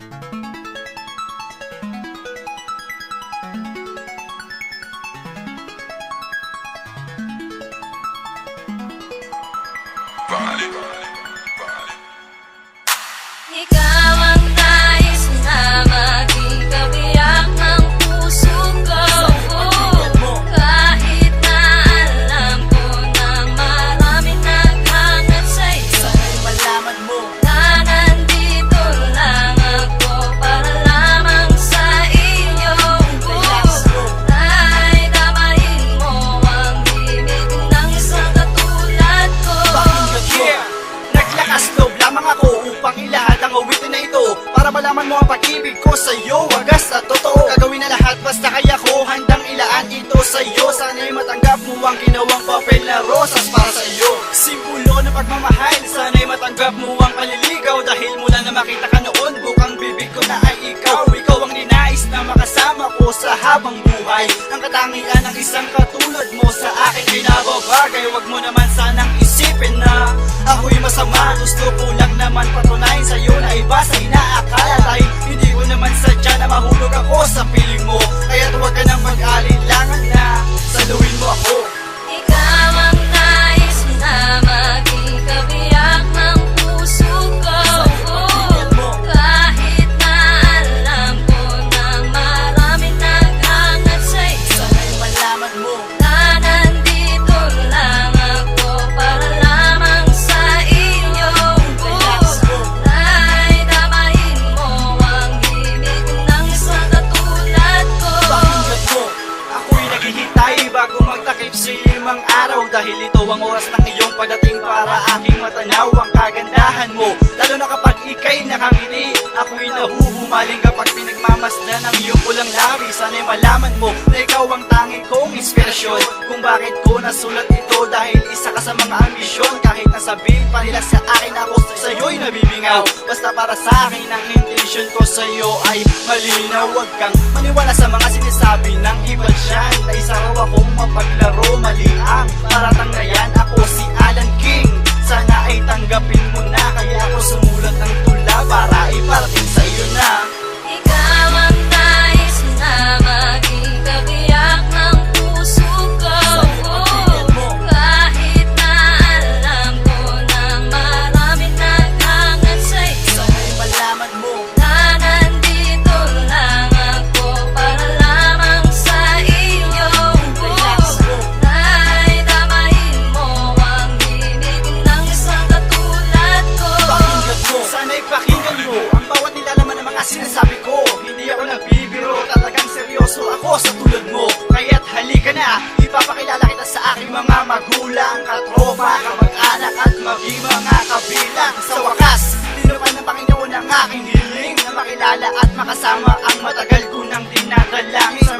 Ikaw ang ginawang papel na rosas para sa'yo Simbolo ng pagmamahal Sana'y matanggap mo ang paliligaw Dahil mula na makita ka noon Bukang bibig ko na ay ikaw. Ikaw ang ninais na makasama ko sa habang buhay. Ang katangian ng isang katulad mo Sa akin ay nababagay Huwag mo naman sanang isipin na Ako'y masama. Gusto ko lang naman patunayan sa limang araw Dahil ito ang oras ng iyong pagdating para aking matanaw ang kagandahan mo. Lalo na kapag ika'y nakangiti Ako'y nahuhumaling kapag pinagmamasdan ang iyong pulang labi Sana'y malaman mo na ikaw ang kong inspirasyon Kung bakit ko nasulat ito dahil isa ka sa mga ambisyon. Kahit nasabihin pa nila sa akin ako sa'yo'y nabibingaw. Basta para sa akin ang intention ko sa'yo ay malinaw. Huwag kang maniwala sa mga sinasabi ng iba dyan. Na isa raw akong mapaglaro mali ang paratang yan. Ako si Alan King. Sana ay tanggapin mo kabilang at maging mga kabilang Sa wakas, tinupan ng Panginoon ang aking hiling Na makilala at makasama ang matagal ko nang dinadalangin